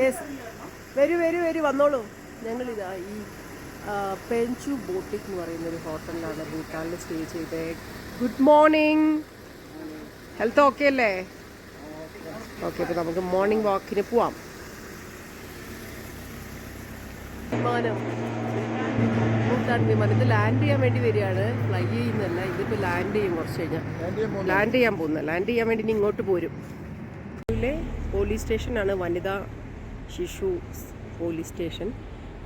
Yes വരൂ വരൂ വരൂ വന്നോളൂ. ഞങ്ങളിതാ ഈ പെഞ്ചു പെൻചു ബോട്ടിക് എന്ന് പറയുന്ന ഒരു ഹോട്ടലിലാണ് ഭൂട്ടാനിൽ സ്റ്റേ ചെയ്തത് ഗുഡ് മോർണിംഗ് ഹെൽത്ത് ഓക്കെ അല്ലേ? ഓക്കെ അപ്പോൾ നമുക്ക് മോർണിംഗ് വാക്കിന് പോവാം. വിമാനം. ഭൂട്ടാൻ വിമാനം. ഇത് ലാൻഡ് ചെയ്യാൻ വേണ്ടി വരികയാണ്. ഫ്ലൈ ചെയ്യുന്നല്ല ഇതിപ്പോൾ ലാൻഡ് ചെയ്യും കുറച്ച് കഴിഞ്ഞാൽ ലാൻഡ് ചെയ്യാൻ പോകുന്നത്? ലാൻഡ് ചെയ്യാൻ വേണ്ടി ഇനി ഇങ്ങോട്ട് പോരും. പോലീസ് സ്റ്റേഷനാണ് വനിതാ ശിശു police station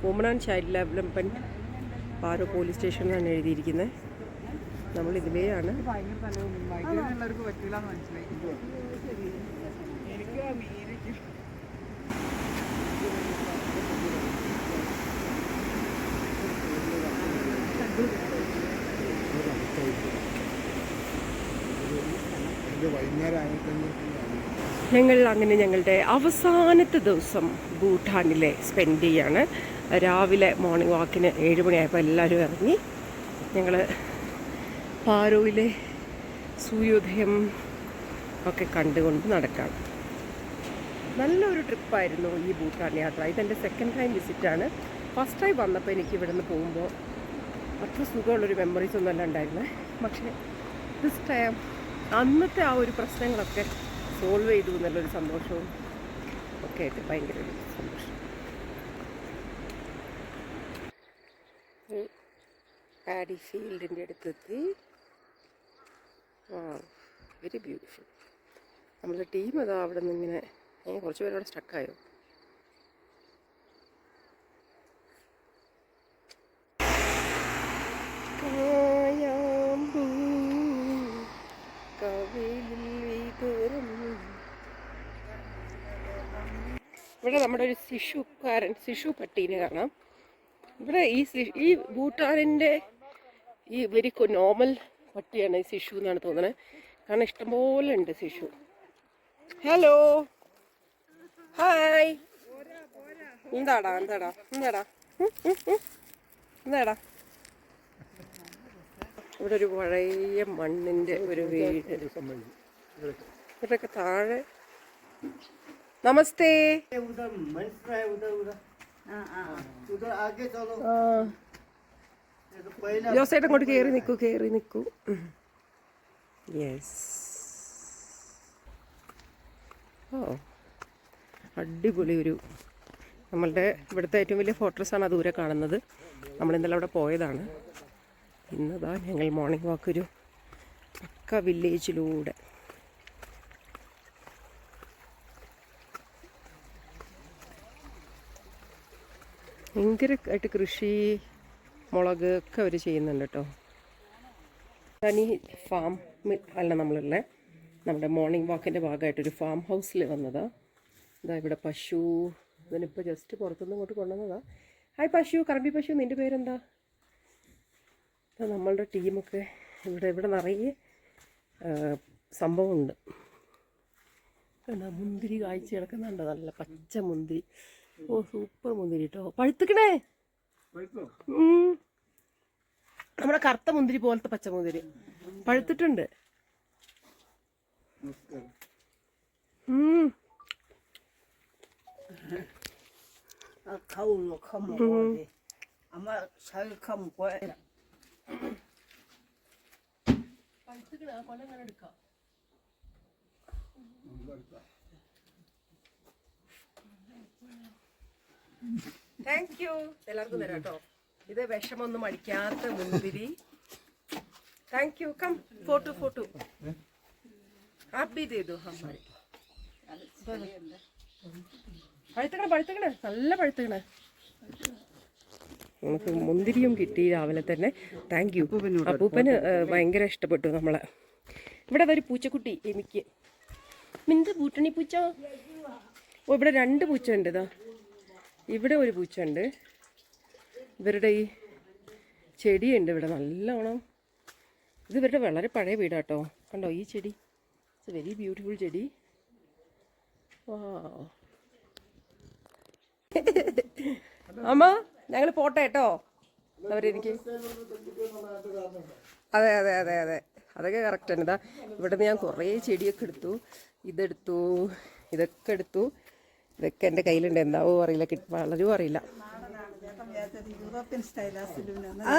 woman and child development Paro police station എന്നാണ് എഴുതിയിരിക്കുന്നത്. നമ്മൾ ഇതിലെയാണ് വൈകുന്നേരം ആയിട്ട് ഞങ്ങൾ അങ്ങനെ ഞങ്ങളുടെ അവസാനത്തെ ദിവസം ഭൂട്ടാനിലെ സ്പെൻഡ് ചെയ്യാണ്. രാവിലെ മോർണിംഗ് വാക്കിന് ഏഴ് മണിയായപ്പോൾ എല്ലാവരും ഇറങ്ങി. ഞങ്ങൾ പാരോയിലെ സൂര്യോദയം ഒക്കെ കണ്ടുകൊണ്ട് നടക്കാം നല്ലൊരു ട്രിപ്പായിരുന്നു ഈ ഭൂട്ടാൻ യാത്ര. ഇതെന്റെ സെക്കൻഡ് ടൈം വിസിറ്റാണ് ഫസ്റ്റ് ടൈം വന്നപ്പോൾ എനിക്ക് ഇവിടെ നിന്ന് പോകുമ്പോൾ അത്ര സുഖമുള്ളൊരു മെമ്മറീസ് ഒന്നും അല്ല ഉണ്ടായിരുന്നത് പക്ഷേ ദിസ് ടൈം അന്നത്തെ ആ ഒരു പ്രശ്നങ്ങളൊക്കെ സോൾവ് ചെയ്തു എന്നുള്ളൊരു സന്തോഷവും ഒക്കെ ആയിട്ട് ഭയങ്കര ഒരു സന്തോഷം. പാഡി ഫീൽഡിന്റെ അടുത്തെത്തി. ആ വെരി ബ്യൂട്ടിഫുൾ. നമ്മുടെ ടീം അതാ അവിടെ നിന്ന് ഇങ്ങനെ കുറച്ച് പേരവിടെ സ്റ്റക്കായോ നമ്മുടെ ഒരു ശിശുക്കാരൻ ശിശു പട്ടീനെ കാണാം. ഇവിടെ ഈ ഈ ഭൂട്ടാനിന്റെ ഈ വെരി നോർമൽ പട്ടിയാണ് ഈ ശിശു എന്നാണ് തോന്നുന്നത് കാരണം ഇഷ്ടംപോലെ ഉണ്ട് ശിശു. ഹലോ. ഹായ്. എന്താടാ എന്താടാ എന്താടാ. എന്താടാ? ഇവിടെ ഒരു പഴയ മണ്ണിന്റെ ഒരു വീട്. ഇവിടെയൊക്കെ താഴെ നമസ്തേ उधर मंच है उधर उधर उधर आगे चलो ആ ये तो पहले ജോസേട്ടൻ അങ്ങോട്ട് കയറി നിൽക്കൂ കയറി നിൽക്കൂ യെസ് ഓ അടിപൊളി ഒരു നമ്മളുടെ ഇവിടുത്തെ ഏറ്റവും വലിയ ഫോർട്രസ് ആണ് ആ ദൂരെ കാണുന്നത് നമ്മൾ ഇന്നലെ അവിടെ പോയതാണ് ഇന്നതാ ഞങ്ങൾ മോർണിംഗ് വാക്ക് ഒരു പക്ക വില്ലേജിലൂടെ ഭയങ്കരമായിട്ട് കൃഷി മുളക് ഒക്കെ അവർ ചെയ്യുന്നുണ്ട് കേട്ടോ. തനി ഫാം അല്ല നമ്മളുള്ള നമ്മുടെ മോർണിംഗ് വാക്കിന്റെ ഭാഗമായിട്ടൊരു ഫാം ഹൗസിൽ വന്നതാണ് ഇതാ ഇവിടെ പശു ഇതിനിപ്പോൾ ജസ്റ്റ് പുറത്തുനിന്ന് ഇങ്ങോട്ട് കൊണ്ടുവന്നതാ. ഹായ് പശു കറമ്പി പശു നിന്റെ പേരെന്താ? നമ്മളുടെ ടീമൊക്കെ ഇവിടെ ഇവിടെ നിറയെ സംഭവമുണ്ട്. മുന്തിരി കാഴ്ച കിടക്കുന്നുണ്ട്. നല്ല പച്ച മുന്തിരി. ഓ സൂപ്പർ മുന്തിരി കേട്ടോ പഴുത്തുക്കണേ ഉം. നമ്മുടെ കറുത്ത മുന്തിരി പോലത്തെ പച്ചമുന്തിരി പഴുത്തിട്ടുണ്ട്. ഉം. 가오 താങ്ക് യു എല്ലാവർക്കും തരാം കേട്ടോ. ഇത് വിഷമൊന്നും അടിക്കാത്ത മുന്തിരി. Thank you come photo photo happy ചെയ്തു പഴുത്തക്കണേ പഴുത്തക്കണേ. നല്ല പഴുത്തക്കണേ. നമുക്ക് മുന്തിരിയും കിട്ടി രാവിലെ തന്നെ. താങ്ക് യു അപ്പൂപ്പന് ഭയങ്കര ഇഷ്ടപ്പെട്ടു നമ്മളെ. ഇവിടെ ഒരു പൂച്ചക്കുട്ടി എനിക്ക്. മിന്ത് പൂട്ടണി പൂച്ച? ഓ ഇവിടെ രണ്ട് പൂച്ച ഉണ്ട് ഇതാ. ഇവിടെ ഒരു പൂച്ച ഉണ്ട് ഇവരുടെ ഈ ചെടിയുണ്ട് ഇവിടെ നല്ലോണം. ഇത് ഇവരുടെ വളരെ പഴയ വീടാട്ടോ. കണ്ടോ ഈ ചെടി? ഇറ്റ്സ് വെരി ബ്യൂട്ടിഫുൾ ചെടി. വാ അമ്മ ഞങ്ങൾ പോട്ടെ കേട്ടോ. അവരെനിക്ക് അതെ അതെ അതെ അതെ. അതൊക്കെ കറക്റ്റ് ആണ് ഇതാ ഇവിടെ നിന്ന് ഞാൻ കുറേ ചെടിയൊക്കെ എടുത്തു. ഇതെടുത്തു. ഇതൊക്കെ എടുത്തു. ഇതൊക്കെ എന്റെ കയ്യിലുണ്ട്. എന്താവോ അറിയില്ല വളരും അറിയില്ല. ആ,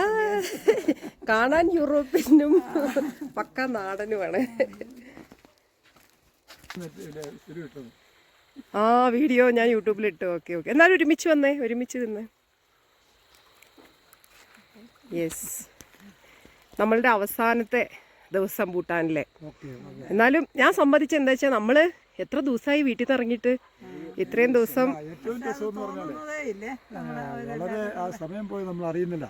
കാണാൻ യൂറോപ്യനും പക്ക നാടനുമാണ്. ആ വീഡിയോ ഞാൻ യൂട്യൂബിൽ ഇട്ടു ഓക്കെ ഓക്കെ. എന്നാലും ഒരുമിച്ച് വന്നേ ഒരുമിച്ച് നിന്ന്. യെസ് നമ്മളുടെ അവസാനത്തെ ദിവസം ഭൂട്ടാനിലെ. എന്നാലും ഞാൻ സമ്മതിച്ച എന്താ വെച്ചാൽ നമ്മൾ എത്ര ദിവസമായി വീട്ടിൽ നിന്ന് ഇറങ്ങിയിട്ട്? ഇത്രയും ദിവസം ഏറ്റവും രസം എന്ന് പറഞ്ഞാൽ വളരെ ആ സമയം പോയി നമ്മൾ അറിയുന്നില്ല.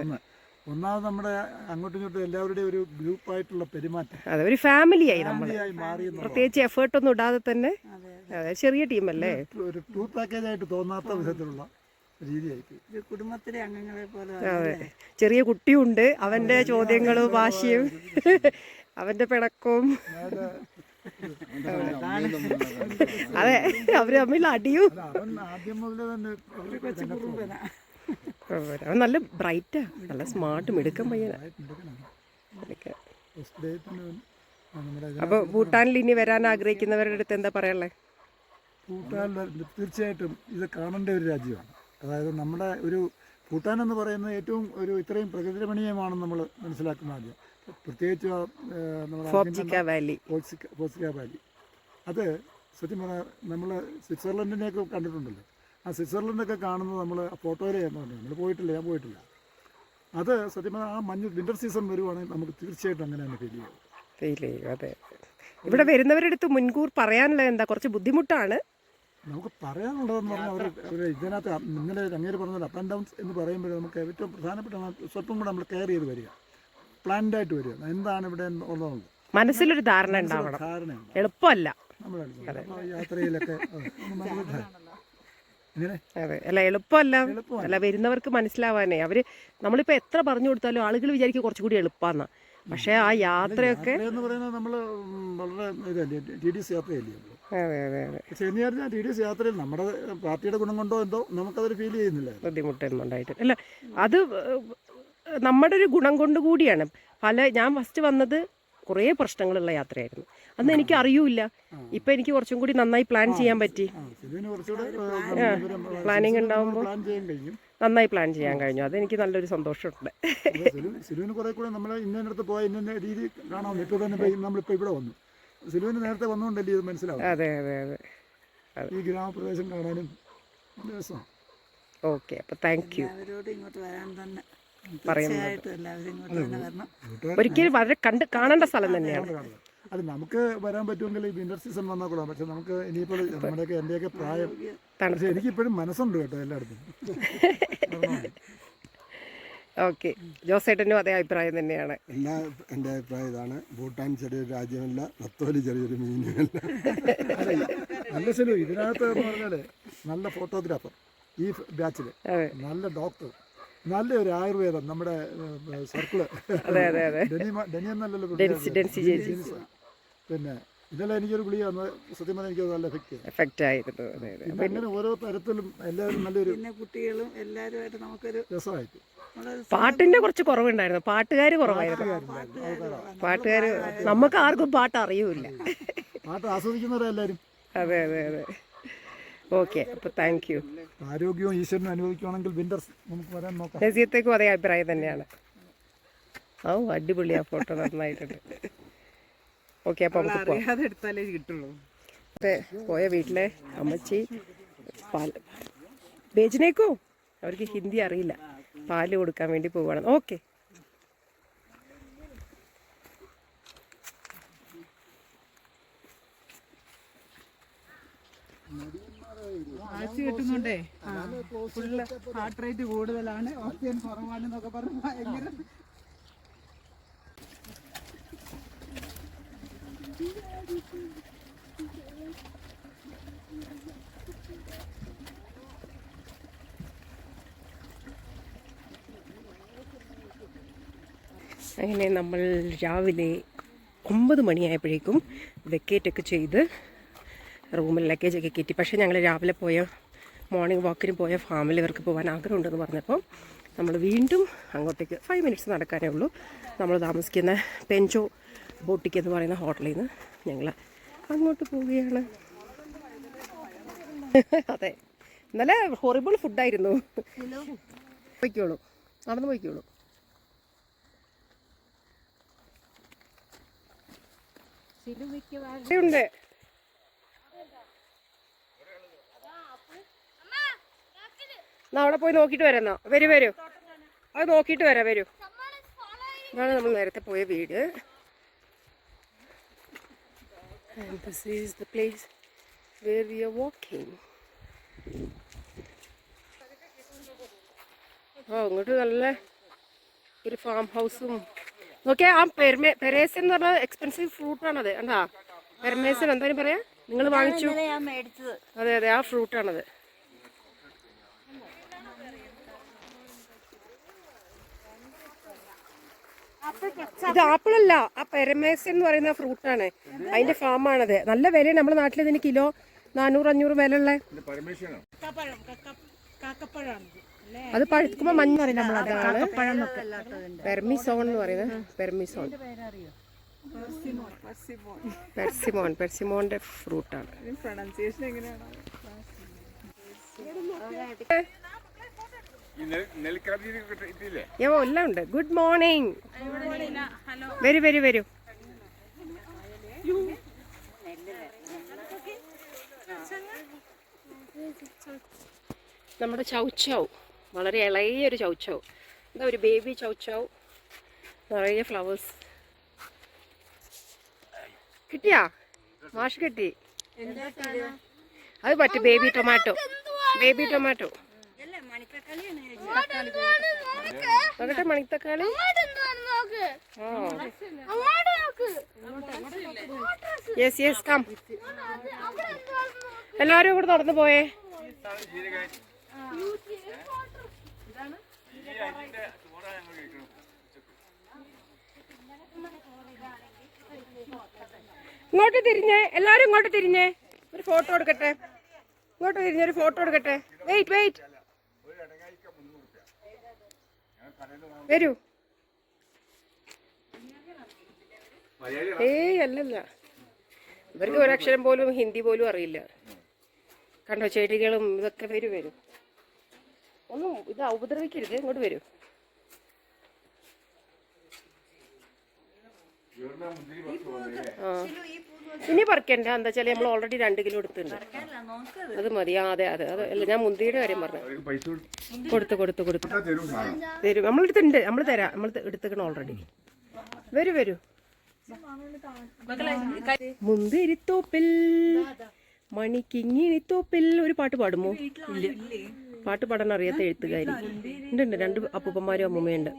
ഒന്ന്. ഒന്നാമത് നമ്മുടെ അങ്ങോട്ടും ഇങ്ങോട്ടും എല്ലാവരുടെയും ഒരു ഗ്രൂപ്പായിട്ടുള്ള പെരുമാറ്റം. അതെ ഒരു ഫാമിലിയായി നമ്മൾ ഫാമിലിയായി മാറി ഒന്നും ഇടാതെ തന്നെ അതെ ചെറിയ ടീമല്ലേ ഒരു ടൂർ പാക്കേജ് ആയിട്ട് തോന്നാത്ത വിധത്തിലുള്ള കുടുംബത്തിലെ അംഗങ്ങളെ പോലെ അതെ. ചെറിയ കുട്ടിയുണ്ട്. അവന്റെ ചോദ്യങ്ങളും വാശിയും അവന്റെ പിണക്കവും. അതെ അവർ തമ്മിൽ അടിയും. അവൻ നല്ല ബ്രൈറ്റാ നല്ല സ്മാർട്ട് മിടുക്കൻ പയ്യനാ. അപ്പോൾ ഭൂട്ടാനിൽ ഇനി വരാൻ ആഗ്രഹിക്കുന്നവരുടെ അടുത്ത് എന്താ പറയാനുള്ളത് ഭൂട്ടാനിൽ തീർച്ചയായിട്ടും ഇത് കാണേണ്ട ഒരു രാജ്യമാണ്. അതായത് നമ്മുടെ ഒരു ഭൂട്ടാൻ എന്ന് പറയുന്നത് ഏറ്റവും ഒരു ഇത്രയും പ്രകൃതി രമണീയമാണെന്ന് നമ്മൾ മനസ്സിലാക്കുന്ന ആദ്യം. പ്രത്യേകിച്ച് നമ്മുടെ വാലി. വാലി. അത് സത്യം പറഞ്ഞാൽ നമ്മൾ സ്വിറ്റ്സർലൻഡിനെയൊക്കെ കണ്ടിട്ടുണ്ടല്ലോ. ആ സ്വിറ്റ്സർലൻഡൊക്കെ കാണുന്നത് നമ്മൾ ഫോട്ടോയിൽ നമ്മൾ പോയിട്ടില്ല ഞാൻ പോയിട്ടില്ല. അത് സത്യം പറഞ്ഞാൽ ആ മഞ്ഞ് വിന്റർ സീസൺ വരുവാണെങ്കിൽ നമുക്ക് തീർച്ചയായിട്ടും അങ്ങനെ തന്നെ ഫീൽ ചെയ്യും. ഫീൽ ചെയ്യും അതെ. ഇവിടെ വരുന്നവരുടെ അടുത്ത് മുൻകൂർ പറയാനുള്ളത് എന്താ കുറച്ച് ബുദ്ധിമുട്ടാണ്? നമുക്ക് പറയാനുള്ളതെന്ന് പറഞ്ഞാൽ അവർ അവർ ഇതിനകത്ത് ഇന്നലെ അങ്ങേര് പറഞ്ഞത് അപ്പ് ആൻഡ് ഡൗൺസ് എന്ന് പറയുമ്പോൾ നമുക്ക് ഏറ്റവും പ്രധാനപ്പെട്ട സ്വല്പം കൂടെ നമ്മൾ കെയർ ചെയ്ത് വരിക. പ്ലാൻഡ് ആയിട്ട് വരിക. എന്താണ് ഇവിടെ ഉള്ളതുള്ളത് മനസ്സിലൊരു ധാരണ ഉണ്ടാവണം. ധാരണയുണ്ട്. എളുപ്പമല്ല. അപ്പോൾ യാത്രയിലൊക്കെ മനസ്സിലായി. ഇങ്ങനെ അതെ. അല്ല എളുപ്പമല്ല. അല്ല വരുന്നവർക്ക് മനസ്സിലാവാനേ. അവർ നമ്മളിപ്പോ എത്ര പറഞ്ഞു കൊടുത്താലും ആളുകൾ വിചാരിക്കും കുറച്ചുകൂടി എളുപ്പാന്ന. പക്ഷെ ആ യാത്രയൊക്കെ എന്ന് പറയുന്നത് നമ്മൾ വളരെ ഇതല്ലേ ടി ഡി എസ് യാത്രയല്ലേ അതെ അതെ അതെ. പക്ഷെ എന്ന് പറഞ്ഞാൽ ടി ഡി എസ് യാത്രയിൽ നമ്മുടെ പാർട്ടിയുടെ ഗുണം കൊണ്ടോ എന്തോ നമുക്കതൊരു ഫീൽ ചെയ്യുന്നില്ല. ബുദ്ധിമുട്ടൊന്നും ഉണ്ടായിട്ട് അല്ല അത് നമ്മുടെ ഒരു ഗുണം കൊണ്ട് കൂടിയാണ്. പല ഞാൻ ഫസ്റ്റ് വന്നത് കുറേ പ്രശ്നങ്ങളുള്ള യാത്രയായിരുന്നു. അന്ന് എനിക്ക് അറിയൂല ഇപ്പൊ എനിക്ക് കുറച്ചും കൂടി നന്നായി പ്ലാൻ ചെയ്യാൻ പറ്റി. പ്ലാനിങ് ഉണ്ടാവുമ്പോൾ പ്ലാൻ ചെയ്യാൻ കഴിയും നന്നായി പ്ലാൻ ചെയ്യാൻ കഴിഞ്ഞു. അതെനിക്ക് നല്ലൊരു സന്തോഷമുണ്ട്. സിലുവിന് കുറെ കൂടെ നമ്മൾ ഇന്നടുത്ത് പോയ ഇന്ന രീതി കാണാം ഇപ്പോൾ തന്നെ ഇപ്പൊ നമ്മളിപ്പോൾ ഇവിടെ വന്നു. സിലുവിന് നേരത്തെ വന്നുകൊണ്ടല്ലേ ഇത് മനസ്സിലാവും അതെ അതെ അതെ. ഈ ഗ്രാമപ്രദേശം കാണാനും രസമാണ്. ഓക്കെ അപ്പൊ താങ്ക് യു അവരോട് ഇങ്ങോട്ട് വരാൻ തന്നെ. പറയുന്നത് ഒരിക്കലും വളരെ കണ്ട് കാണേണ്ട സ്ഥലം തന്നെയാണ്. അത് നമുക്ക് വരാൻ പറ്റുമെങ്കിൽ ഈ വിന്റർ സീസൺ വന്നാൽ കൂടാ പക്ഷെ നമുക്ക് ഇനിയിപ്പോൾ നമ്മുടെയൊക്കെ എന്റെയൊക്കെ പ്രായം. പക്ഷെ എനിക്കിപ്പോഴും മനസ്സുണ്ട് കേട്ടോ എല്ലായിടത്തും. ഓക്കെ. ജോസേട്ടനും അതേ അഭിപ്രായം തന്നെയാണ്. എല്ലാ എന്റെ അഭിപ്രായം ഇതാണ്. ഭൂട്ടാൻ ചെറിയൊരു രാജ്യമല്ല നത്തോലി ചെറിയൊരു മീനുമല്ല. നല്ല ഇതിനകത്ത് എന്ന് പറഞ്ഞാൽ നല്ല ഫോട്ടോഗ്രാഫർ ഈ ബാച്ചിൽ നല്ല ഡോക്ടർ നല്ല ഒരു ആയുർവേദം നമ്മുടെ സർക്കിൾ. അതെ അതെ അതെ. ഡെനി ഡെനി എന്നല്ലല്ലോ ഡെൻസി ഡെൻസി പിന്നെ ഇതെല്ലാം എനിക്കൊരു ഗുളിക വന്ന് സത്യം പറഞ്ഞാൽ എനിക്ക് നല്ല എഫക്റ്റ് എഫക്റ്റ് ആയിരുന്നു. അതെ അതെ. പിന്നെ അങ്ങനെ ഓരോ തരത്തിലും എല്ലാവരും നല്ലൊരു പിന്നെ കുട്ടികളും എല്ലാവരുമായിട്ട് നമുക്കൊരു രസമായിട്ട് പാട്ടിന്റെ കുറച്ച് കുറവുണ്ടായിരുന്നു. പാട്ടുകാർ കുറവായിരുന്നു. പാട്ടുകാർ നമുക്ക് ആർക്കും പാട്ട് അറിയൂല പാട്ട് ആസ്വദിക്കുന്നവരെല്ലാരും അതെ അതെ അതെ. ഓക്കെ അപ്പോൾ താങ്ക് യു ആരോഗ്യവും ഈശ്വരനും അനുവദിക്കുകയാണെങ്കിൽ വിന്റർ നമുക്ക് വരാൻ നോക്കാം. നസീത്തേക്കും അതേ അഭിപ്രായം തന്നെയാണ്. ഓ അടിപൊളി ആ ഫോട്ടോ നന്നായിട്ടുണ്ട്. ഓക്കെ അപ്പോൾ നമുക്ക് അറിയാതെ എടുത്താലേ കിട്ടുള്ളൂ. അതെ പോയ വീട്ടിലെ അമ്മച്ചി പാൽ ബേജിനേക്കോ? അവർക്ക് ഹിന്ദി അറിയില്ല. പാൽ കൊടുക്കാൻ വേണ്ടി പോവുകയാണ് ഓക്കെ ആഴ്ച കിട്ടുന്നുണ്ടേ. ഫുള്ള് ഹാർട്ട് റേറ്റ് കൂടുതലാണ്. ഓക്സിജൻ കുറവാണെന്നൊക്കെ പറഞ്ഞു ഭയങ്കര അങ്ങനെ നമ്മൾ രാവിലെ ഒമ്പത് മണിയായപ്പോഴേക്കും വെക്കേറ്റൊക്കെ ചെയ്ത് റൂമിൽ ലഗേജൊക്കെ കിട്ടി പക്ഷേ ഞങ്ങൾ രാവിലെ പോയ മോർണിംഗ് വാക്കിന് പോയ ഫാമിൽ ഇവർക്ക് പോകാൻ ആഗ്രഹമുണ്ടെന്ന് പറഞ്ഞപ്പോൾ നമ്മൾ വീണ്ടും അങ്ങോട്ടേക്ക് ഫൈവ് മിനിറ്റ്സ് നടക്കാനേ ഉള്ളൂ. നമ്മൾ താമസിക്കുന്ന പെഞ്ചോ ബോട്ടിക്ക് എന്ന് പറയുന്ന ഹോട്ടലിൽ നിന്ന് ഞങ്ങൾ അങ്ങോട്ട് പോവുകയാണ്. അതെ. നല്ല ഹൊറിബിൾ ഫുഡായിരുന്നു പോയിക്കോളൂ. നടന്നു പോയിക്കോളൂ. ഉണ്ട്. എന്നാ അവിടെ പോയി നോക്കിയിട്ട് വരാം എന്നാ. വരൂ വരൂ. അത് നോക്കിയിട്ട് വരാം വരൂ. ഇതാണ് നമ്മൾ നേരത്തെ പോയ വീട്. And this is the place where we are walking. ഓ ഇങ്ങോട്ട് നല്ല ഒരു ഫാം ഹൗസും നോക്കിയാ ആ പെർമേ പെരേസൻ എന്ന് പറഞ്ഞ എക്സ്പെൻസീവ് ഫ്രൂട്ടാണത് എന്താ പെരമേസൻ എന്തായാലും പറയാ? നിങ്ങൾ വാങ്ങിച്ചു. അതെ അതെ ആ ഫ്രൂട്ടാണത് ഇത് ആപ്പിളല്ല. ആ പെരമേസ് എന്ന് പറയുന്ന ഫ്രൂട്ടാണ്. അതിന്റെ ഫാമാണത്. നല്ല വിലയാണ് നമ്മുടെ നാട്ടിൽ ഇതിന് കിലോ നാനൂറ് അഞ്ഞൂറ് വില ഉള്ള അത് പഴുക്കുമ്പോ മഞ്ഞ പെർമിസോൺ എന്ന് പറയുന്നത്. പെർമിസോൺ. പെർസിമോൺ. പെർസിമോന്റെ ഫ്രൂട്ടാണ്. യോ എല്ലാം ഉണ്ട്. ഗുഡ് മോർണിംഗ് വരൂ വരൂ വരൂ. നമ്മുടെ ചൗച്ചാവ് വളരെ ഇളയ ഒരു ചൗച്ചൗ. എന്താ ഒരു ബേബി ചൗച്ചാവ് നിറയെ ഫ്ലവേഴ്സ് കിട്ടിയാ? മാഷ് കിട്ടി. അത് പറ്റും. ബേബി ടൊമാറ്റോ ബേബി ടൊമാറ്റോ നോക്കട്ടെ മണിത്തക്കാളി? യെസ് യെസ് കം എല്ലാവരും കൂടെ നടന്നു പോയേ. ഇങ്ങോട്ട് തിരിഞ്ഞേ. എല്ലാവരും ഇങ്ങോട്ട് തിരിഞ്ഞേ. ഒരു ഫോട്ടോ എടുക്കട്ടെ. ഇങ്ങോട്ട് തിരിഞ്ഞേ ഒരു ഫോട്ടോ എടുക്കട്ടെ. വെയിറ്റ് വെയിറ്റ് വരൂ. ഏയ് അല്ലല്ല. ഇവർക്ക് ഒരക്ഷരം പോലും ഹിന്ദി പോലും അറിയില്ല. കണ്ടോ ചെടികളും ഇതൊക്കെ വരും വരും. ഒന്നും ഇത് ഉപദ്രവിക്കരുത് ഇങ്ങോട്ട് വരൂ. ആ. ഇനി പറിക്കണ്ട. എന്താ വെച്ചാൽ നമ്മൾ ഓൾറെഡി രണ്ട് കിലോ എടുത്തിട്ടുണ്ട്. അത് മതി. ആ അതെ അതെ അതെ. അല്ല ഞാൻ മുന്തിയുടെ കാര്യം പറഞ്ഞു കൊടുത്ത് കൊടുത്ത് കൊടുത്ത് തരും നമ്മളെടുത്തുണ്ട്. നമ്മൾ തരാം. നമ്മൾ എടുത്തേക്കണം ഓൾറെഡി വരൂ വരൂ. മുന്തിരിത്തോപ്പിൽ മണിക്കിങ്ങിണിത്തോപ്പിൽ ഒരു പാട്ട് പാടുമോ? ഇല്ല. പാട്ട് പാടാൻ അറിയാത്ത എഴുത്തുകാരി. ഉണ്ട് ഉണ്ട്. രണ്ട് അപ്പൂപ്പന്മാരും അമ്മൂമ്മയുണ്ട്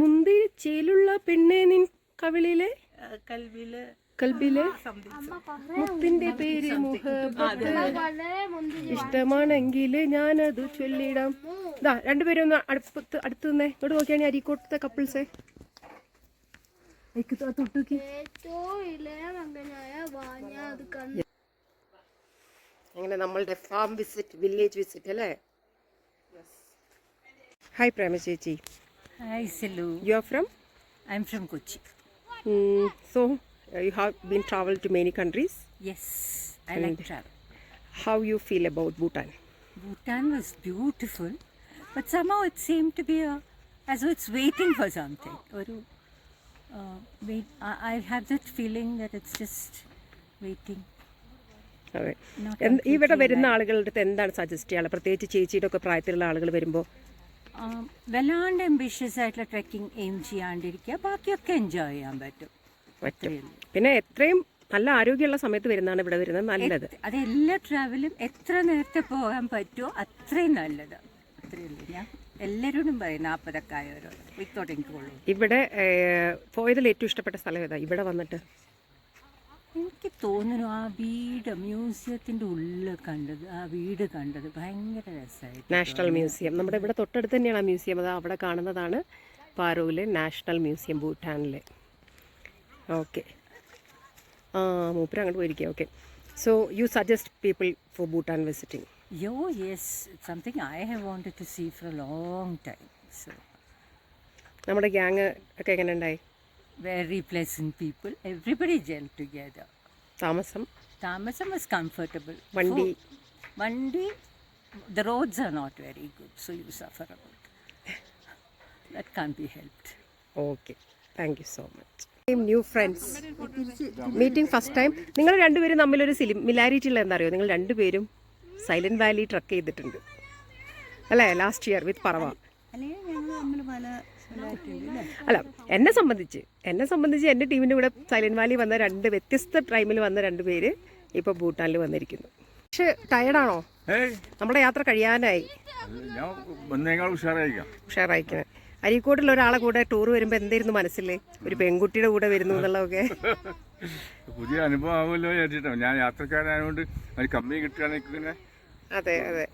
മുന്തിരിച്ചേലുള്ള പെണ്ണെ നിൻ കവിളിലെ? കൽവിയിൽ കൽബിലെ മുത്തിന്റെ പേര് മുഹബത്ത്. ഇഷ്ടമാണെങ്കിൽ ഞാനത് ചൊല്ലിടാം. ഇതാ രണ്ടുപേരും ഒന്ന് അടുപ്പത്ത് അടുത്ത് നിന്നേ. ഇങ്ങോട്ട് നോക്കിയാണ് അരിക്കോട്ടത്തെ കപ്പിൾസേ. അങ്ങനെ നമ്മളുടെ ഫാം വിസിറ്റ് വില്ലേജ് വിസിറ്റ് അല്ലേ? ഹായ് പ്രേമ ചേച്ചി. Hi Silu. You are from I am from Kochi so you have been traveled to many countries. Yes, I and like travel. How you feel about Bhutan? Bhutan was beautiful, but somehow it seemed to be a, as though it's waiting for something. Or, uh, wait, I, I have that feeling that it's just waiting. അതെ ഇവിടെ വരുന്ന ആളുകളുടെ അടുത്ത് എന്താണ് suggest ചെയ്യാറ് പ്രത്യേകിച്ച് ചേച്ചിയുടെ ഒക്കെ പ്രായത്തിലുള്ള ആളുകൾ വരുമ്പോൾ Um, വല്ലാണ്ട് എംബിഷ്യസ് ആയിട്ടുള്ള ട്രക്കിംഗ് എയിം ചെയ്യാണ്ടിരിക്കുക ബാക്കിയൊക്കെ എൻജോയ് ചെയ്യാൻ പറ്റും പറ്റും. പിന്നെ എത്രയും നല്ല ആരോഗ്യമുള്ള സമയത്ത് വരുന്നതാണ് ഇവിടെ വരുന്നത് നല്ലത്. അത് എല്ലാ ട്രാവലും എത്ര നേരത്തെ പോകാൻ പറ്റുമോ അത്രയും നല്ലത്. ഞാൻ എല്ലാവരോടും പറയും വിത്തോട്ട് ഇവിടെ പോയതിൽ ഏറ്റവും ഇഷ്ടപ്പെട്ട സ്ഥലം ഏതാ? ഇവിടെ വന്നിട്ട്. എനിക്ക് തോന്നുന്നു ആ വീട് മ്യൂസിയത്തിന്റെ ഉള്ളിൽ കണ്ടത് ആ വീട് കണ്ടത് ഭയങ്കര രസമായിട്ട് നാഷണൽ മ്യൂസിയം. നമ്മുടെ ഇവിടെ തൊട്ടടുത്ത് തന്നെയാണ് ആ മ്യൂസിയം. അത് അവിടെ കാണുന്നതാണ് പാരോയിലെ നാഷണൽ മ്യൂസിയം ഭൂട്ടാനിലെ. ഓക്കെ ആ മൂപ്പര് അങ്ങോട്ട് പോയിരിക്കുക okay so you suggest people for Bhutan visiting yo yes something I have wanted to see for a long time so നമ്മുടെ ഗ്യാങ് ഒക്കെ എങ്ങനെ ഉണ്ടായി very pleasant people everybody gel together താമസം? താമസം വാസ് കംഫർട്ടബിൾ വണ്ടി? വണ്ടി the roads are not very good, so you suffer about that That can't be helped. Okay thank you so much new friends meeting first time നിങ്ങൾ രണ്ടുപേരും തമ്മിലൊരു similarity ഉള്ള എന്താ അറിയോ? നിങ്ങൾ രണ്ടുപേരും സൈലന്റ് വാലി ട്രക്ക് ചെയ്തിട്ടുണ്ട്. അല്ലേ? ലാസ്റ്റ് ഇയർ വിത്ത് പറവ. അല്ല എന്നെ സംബന്ധിച്ച് എന്നെ സംബന്ധിച്ച് എന്റെ ടീമിന്റെ കൂടെ സൈലന്റ് വാലി വന്ന രണ്ട് വ്യത്യസ്ത ടൈമിൽ വന്ന രണ്ട് പേര് ഇപ്പോൾ ഭൂട്ടാനിൽ വന്നിരിക്കുന്നു. പക്ഷേ ടയർഡാണോ നമ്മുടെ യാത്ര കഴിയാനായി. ഞാൻ വന്നേക്കാൾ ഉഷാറായിരിക്കാം. ഉഷാറായിക്കുന്നത് അരീക്കോട്ടിൽ ഒരാളെ കൂടെ ടൂർ വരുമ്പോൾ എന്തായിരുന്നു മനസ്സിൽ ഒരു പെൺകുട്ടിയുടെ കൂടെ വരുന്നു എന്നുള്ളതൊക്കെ. പുതിയ അനുഭവം ആവുമല്ലോ വിചാരിച്ചിട്ടോ. ഞാൻ യാത്രക്കാരായതുകൊണ്ട് ഒരു കമ്മി കിട്ടുകയാണെങ്കിൽ പിന്നെ അതെ അതെ.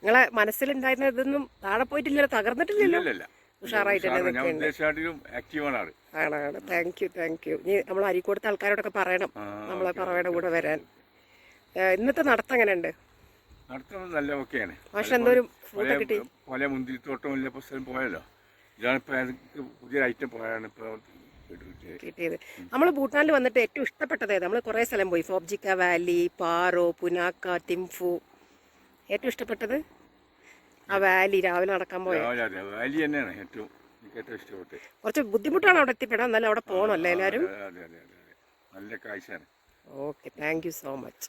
നിങ്ങളെ മനസ്സിലുണ്ടായിരുന്ന ഇതൊന്നും താഴെ പോയിട്ടില്ലല്ലോ തകർന്നിട്ടില്ലല്ലോ? ഇല്ലല്ല ഉഷാറായിട്ട് തന്നെ ഞാൻ നിൽക്കുന്നുണ്ട്. ഉദ്ദേശമായിട്ടിലും ആക്റ്റീവാണ് ആൾ. ആണാണ് താങ്ക് യു താങ്ക് യു ഇനി നമ്മൾ അരിക്കോടത്തെ ആൾക്കാരോടൊക്കെ പറയണം. നമ്മളെ പറവയുടെ കൂടെ വരാൻ. ഇന്നത്തെ നടത്തം എങ്ങനെയുണ്ട്? നടത്തം നല്ല ഓക്കെയാണ്. പക്ഷെ എന്തോ ഒരു കിട്ടി. പല മുന്തിരിത്തോട്ടം ഇല്ല പോയല്ലോ. ഇതാണിപ്പോൾ എനിക്ക് പുതിയൊരു ഐറ്റം ഇപ്പോൾ കിട്ടിയത്. നമ്മൾ ഭൂട്ടാനിൽ വന്നിട്ട് ഏറ്റവും ഇഷ്ടപ്പെട്ടത് നമ്മൾ കുറേ സ്ഥലം പോയി. ഫോബ്ജിക്ക വാലി പാറോ പുനാക്ക തിംഫു ഏറ്റവും ഇഷ്ടപ്പെട്ടത്? ആ വാലി രാവിലെ നടക്കാൻ പോയ. വാലി തന്നെയാണ് ഏറ്റവും ഏറ്റവും ഇഷ്ടപ്പെട്ടത്. കുറച്ച് ബുദ്ധിമുട്ടാണ് അവിടെ എത്തിപ്പെടാൻ. എന്നാലും അവിടെ പോകണമല്ലേ എല്ലാവരും? നല്ല കാഴ്ചയാണ്. Okay thank you so much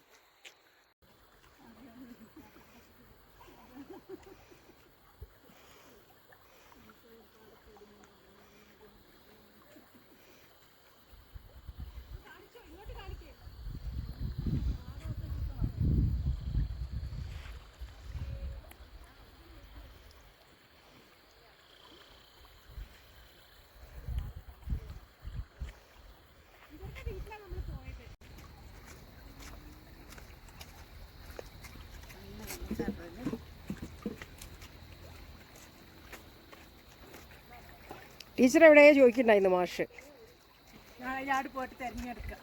teacher എവിടെയാ ചോദിക്കണ്ടായിരുന്നു മാഷ്? പോയിട്ട് തിരഞ്ഞെടുക്കാം.